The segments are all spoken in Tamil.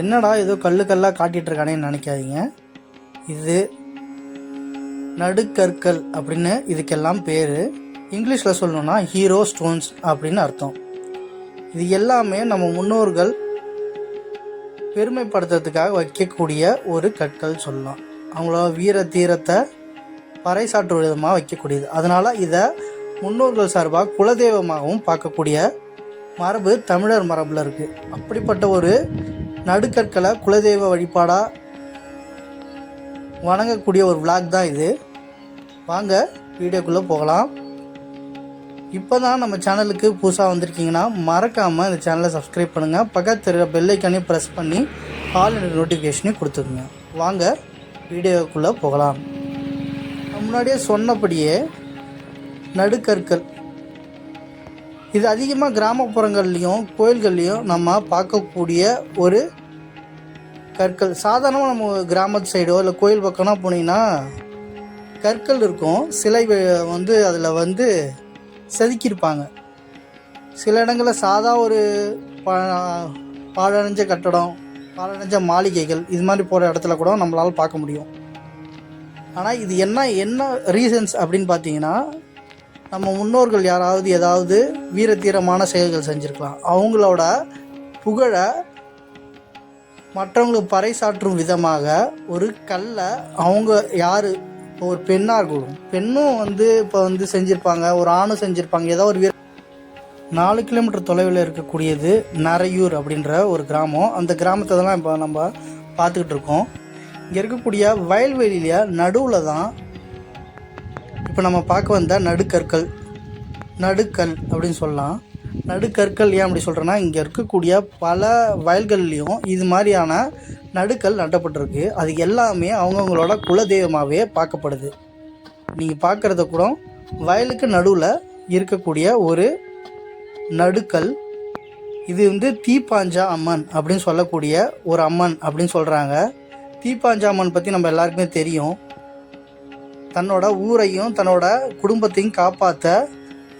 என்னடா ஏதோ கல்லு கல்லாக காட்டிட்டு நினைக்காதீங்க. இது நடுக்கற்கள் அப்படின்னு இதுக்கெல்லாம் பேர். இங்கிலீஷில் சொல்லணும்னா ஹீரோ ஸ்டோன்ஸ் அப்படின்னு அர்த்தம். இது எல்லாமே நம்ம முன்னோர்கள் பெருமைப்படுத்துறதுக்காக வைக்கக்கூடிய ஒரு கற்கள் சொல்லலாம். அவங்களோட வீர தீரத்தை பறைசாற்று விதமாக வைக்கக்கூடியது. அதனால் இதை முன்னோர்கள் சார்பாக குலதெய்வமாகவும் பார்க்கக்கூடிய மரபு தமிழர் மரபில் இருக்குது அப்படிப்பட்ட ஒரு நடுக்கற்களை குலதெய்வ வழிபாடாக வணங்கக்கூடிய ஒரு விளாக் தான் இது. வாங்க வீடியோக்குள்ளே போகலாம். இப்போ தான் நம்ம சேனலுக்கு புதுசாக வந்திருக்கீங்கன்னா மறக்காமல் இந்த சேனலை சப்ஸ்கிரைப் பண்ணுங்கள் பக்கத்தில் இருக்கிற பெல்லைக்கானே ப்ரெஸ் பண்ணி ஆல் நோட்டிஃபிகேஷனையும் கொடுத்துருங்க. வாங்க வீடியோக்குள்ளே போகலாம். முன்னாடியே சொன்னபடியே நடுக்கற்கள் இது அதிகமாக கிராமப்புறங்கள்லேயும் கோயில்கள்லேயும் நம்ம பார்க்கக்கூடிய ஒரு கற்கள். சாதாரணமாக நம்ம கிராமத்து சைடோ இல்லை கோயில் பக்கம்னா போனீங்கன்னா கற்கள் இருக்கும். சிலை வந்து அதில் வந்து செதுக்கியிருப்பாங்க. சில இடங்களில் சாதா ஒரு பா பாழடைஞ்ச கட்டடம் பாழடைஞ்ச மாளிகைகள் இது மாதிரி போகிற இடத்துல கூட நம்மளால் பார்க்க முடியும். ஆனால் இது என்ன என்ன ரீசன்ஸ் அப்படின்னு பார்த்தீங்கன்னா நம்ம முன்னோர்கள் யாராவது ஏதாவது வீரத்தீரமான செயல்கள் செஞ்சுருக்கலாம். அவங்களோட புகழை மற்றவங்களுக்கு பறைசாற்றும் விதமாக ஒரு கல்லை அவங்க யார்? இப்போ ஒரு பெண்ணாக இருக்கணும் பெண்ணும் வந்து இப்போ வந்து செஞ்சுருப்பாங்க ஒரு ஆணும் செஞ்சுருப்பாங்க. ஏதோ ஒரு வீர நாலு கிலோமீட்டர் தொலைவில் இருக்கக்கூடியது நரையூர் அப்படின்ற ஒரு கிராமம். அந்த கிராமத்தை தான் இப்போ நம்ம பார்த்துக்கிட்டு இருக்கோம். இங்கே இருக்கக்கூடிய வயல்வெளியில் நடுவில் தான் இப்போ நம்ம பார்க்க வந்த நடுக்கற்கள். நடுக்கல் அப்படின்னு சொல்லலாம். நடுக்கற்கள் ஏன் அப்படி சொல்கிறேன்னா இங்கே இருக்கக்கூடிய பல வயல்கள்லேயும் இது மாதிரியான நடுக்கல் நட்டப்பட்டிருக்கு அது எல்லாமே அவங்கவுங்களோட குலதெய்வமாகவே பார்க்கப்படுது. நீங்கள் பார்க்குறத கூட வயலுக்கு நடுவில் இருக்கக்கூடிய ஒரு நடுக்கல். இது வந்து தீப்பாஞ்சா அம்மன் அப்படின்னு சொல்லக்கூடிய ஒரு அம்மன் அப்படின்னு சொல்கிறாங்க தீப்பாஞ்சா அம்மன் பற்றி நம்ம எல்லாருக்குமே தெரியும். தன்னோட ஊரையும் தன்னோட குடும்பத்தையும் காப்பாற்ற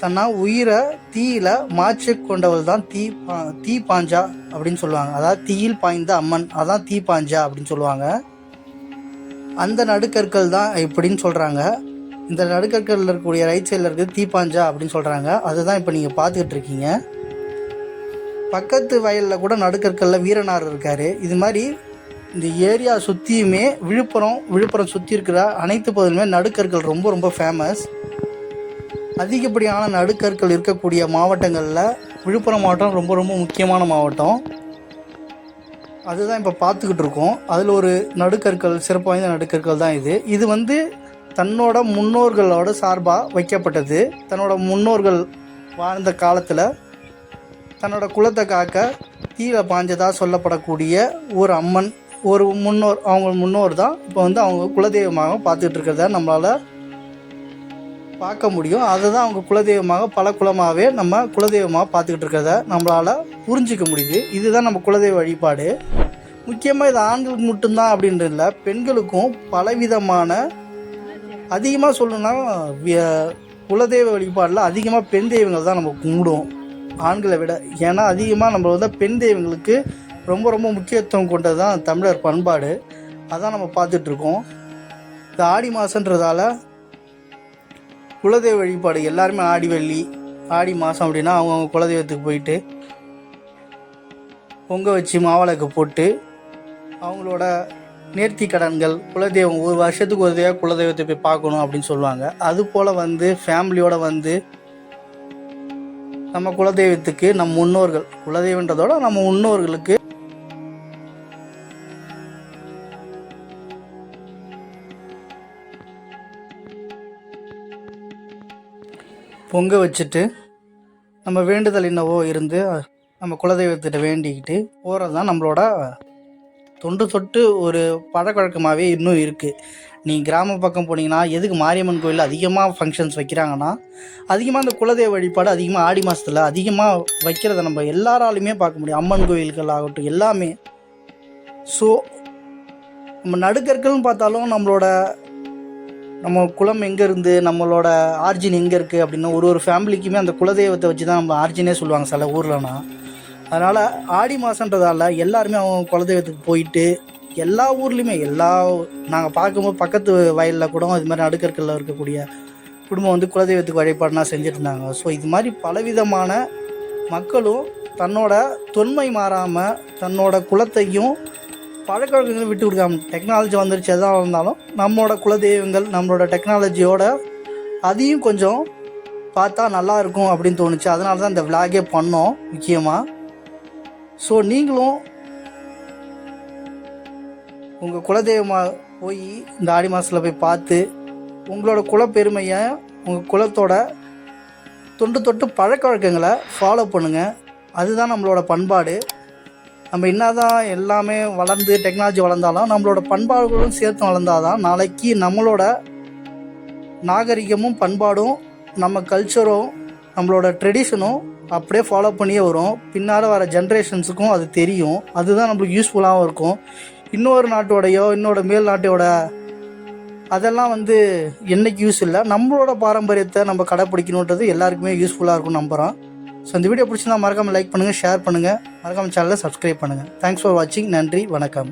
தன்னா உயிரை தீயில மாற்றி கொண்டவள் தான் தீ பா- தீ பாஞ்சா அப்படின்னு சொல்லுவாங்க. அதாவது தீயில் பாய்ந்த அம்மன் அதான் தீ பாஞ்சா அப்படின்னு சொல்லுவாங்க. அந்த நடுக்கற்கள் தான் இப்படின்னு சொல்கிறாங்க இந்த நடுக்கற்களில் இருக்கக்கூடிய ரைட் சைடில் இருக்குது தீப்பாஞ்சா அப்படின்னு சொல்கிறாங்க அதுதான் இப்போ நீங்கள் பார்த்துக்கிட்டு இருக்கீங்க. பக்கத்து வயலில் கூட நடுக்கற்களில் வீரனார் இருக்கார். இது மாதிரி இந்த ஏரியா சுற்றியுமே விழுப்புரம் விழுப்புரம் சுற்றி இருக்கிற அனைத்து பகுதியிலுமே நடுக்கற்கள் ரொம்ப ரொம்ப ஃபேமஸ் அதிகப்படியான நடுக்கற்கள் இருக்கக்கூடிய மாவட்டங்களில் விழுப்புரம் மாவட்டம் ரொம்ப ரொம்ப முக்கியமான மாவட்டம். அதுதான் இப்போ பார்த்துக்கிட்டு இருக்கோம். அதில் ஒரு நடுக்கற்கள் சிறப்பு வாய்ந்த நடுக்கற்கள் தான் இது. இது வந்து தன்னோட முன்னோர்களோட சார்பாக வைக்கப்பட்டது. தன்னோட முன்னோர்கள் வாழ்ந்த காலத்தில் தன்னோட குலத்தை காக்க தீயில பாஞ்சதாக சொல்லப்படக்கூடிய ஒரு அம்மன் ஒரு முன்னோர் அவங்க முன்னோர் தான் இப்போ வந்து அவங்க குலதெய்வமாக பார்த்துக்கிட்டு இருக்கிறத நம்மளால் பார்க்க முடியும். அதை தான் அவங்க குலதெய்வமாக பல குலமாகவே நம்ம குலதெய்வமாக பார்த்துக்கிட்டு இருக்கிறத நம்மளால் புரிஞ்சிக்க முடியுது. இதுதான் நம்ம குலதெய்வ வழிபாடு. முக்கியமாக இது ஆண்களுக்கு மட்டும்தான் அப்படின்றது இல்லை பெண்களுக்கும் பலவிதமான அதிகமாக சொல்லணும்னா குலதெய்வ வழிபாடில் அதிகமாக பெண் தெய்வங்கள் தான் நம்ம கும்பிடுவோம் ஆண்களை விட ஏன்னா அதிகமாக நம்ம வந்து பெண் தெய்வங்களுக்கு ரொம்ப ரொம்ப முக்கியத்துவம் கொண்டது தான் தமிழர் பண்பாடு. அதான் நம்ம பார்த்துட்ருக்கோம். இந்த ஆடி மாதன்றதால குலதெய்வ வழிபாடு எல்லாருமே ஆடி வெள்ளி ஆடி மாதம் அப்படின்னா அவங்கவுங்க குலதெய்வத்துக்கு போயிட்டு பொங்க வச்சு மாவிளக்கு போட்டு அவங்களோட நேர்த்தி கடன்கள் குலதெய்வம் ஒரு வருஷத்துக்கு ஒரு தடவை குலதெய்வத்தை போய் பார்க்கணும் அப்படின்னு சொல்லுவாங்க. அது போல் வந்து ஃபேமிலியோடு வந்து நம்ம குலதெய்வத்துக்கு நம் முன்னோர்கள் குலதெய்வன்றதோட நம்ம முன்னோர்களுக்கு பொங்க வச்சுட்டு நம்ம வேண்டுதல் என்னவோ இருந்து நம்ம குலதெய்வத்திட்ட வேண்டிக்கிட்டு போகிறது தான் நம்மளோட தொண்டு தொட்டு ஒரு பழக்கவழக்கமாகவே இன்னும் இருக்குது நீ கிராம பக்கம் போனீங்கன்னா எதுக்கு மாரியம்மன் கோயிலில் அதிகமாக ஃபங்க்ஷன்ஸ் வைக்கிறாங்கன்னா அதிகமாக அந்த குலதெய்வ வழிபாடு அதிகமாக ஆடி மாதத்தில் அதிகமாக வைக்கிறத நம்ம எல்லாராலையுமே பார்க்க முடியும். அம்மன் கோயில்கள் ஆகட்டும் எல்லாமே. ஸோ நம்ம நடுக்கற்கள்னு பார்த்தாலும் நம்மளோட நம்ம குலம் எங்கே இருந்து நம்மளோட ஆர்ஜின் எங்கே இருக்குது அப்படின்னு ஒரு ஒரு ஃபேமிலிக்குமே அந்த குலதெய்வத்தை வச்சு தான் நம்ம ஆர்ஜினே சொல்லுவாங்க சில ஊர்லனா அதனால் ஆடி மாதன்றதால எல்லாருமே அவங்க குலதெய்வத்துக்கு போயிட்டு எல்லா ஊர்லேயுமே எல்லா நாங்கள் பார்க்கும்போது பக்கத்து வயலில் கூட இது மாதிரி நடுக்கற்களில் இருக்கக்கூடிய குடும்பம் வந்து குலதெய்வத்துக்கு வழிபாடுனா செஞ்சுட்டு இருந்தாங்க ஸோ இது மாதிரி பலவிதமான மக்களும் தன்னோட தொன்மை மாறாமல் தன்னோட குலத்தையும் பழக்க வழக்கங்களை விட்டு கொடுக்காம டெக்னாலஜி வந்துருச்சு எதாக இருந்தாலும் நம்மளோட குலதெய்வங்கள் நம்மளோட டெக்னாலஜியோட அதையும் கொஞ்சம் பார்த்தா நல்லா இருக்கும் அப்படின்னு தோணுச்சு. அதனால தான் இந்த விளாகே பண்ணோம் முக்கியமாக ஸோ நீங்களும் உங்கள் குலதெய்வமாக போய் இந்த ஆடி மாதத்தில் போய் பார்த்து உங்களோட குலப்பெருமையை உங்கள் குலத்தோட தொண்டு தொட்டு பழக்க வழக்கங்களை ஃபாலோ பண்ணுங்கள் அதுதான் நம்மளோட பண்பாடு. நம்ம என்னதான் எல்லாமே வளர்ந்து டெக்னாலஜி வளர்ந்தாலும் நம்மளோட பண்பாடுகளும் சேர்த்து வளர்ந்தாதான் நாளைக்கு நம்மளோட நாகரிகமும் பண்பாடும் நம்ம கல்ச்சரும் நம்மளோட ட்ரெடிஷனும் அப்படியே ஃபாலோ பண்ணியே வரும். பின்னால் வர ஜென்ரேஷன்ஸுக்கும் அது தெரியும். அதுதான் நம்மளுக்கு யூஸ்ஃபுல்லாகவும் இருக்கும். இன்னொரு நாட்டோடையோ இன்னொரு மேல் நாட்டோட அதெல்லாம் வந்து என்னைக்கு யூஸ் இல்லை. நம்மளோட பாரம்பரியத்தை நம்ம கடைப்பிடிக்கணுன்றது எல்லாருக்குமே யூஸ்ஃபுல்லாக இருக்கும் நம்புகிறோம் ஸோ இந்த வீடியோ பிடிச்சிருந்தா மறக்காமல் லைக் பண்ணுங்கள் ஷேர் பண்ணுங்கள் மறக்காமல் சேனலை சப்ஸ்கிரைப் பண்ணுங்கள் தேங்க்ஸ் ஃபார் வாட்சிங் நன்றி வணக்கம்.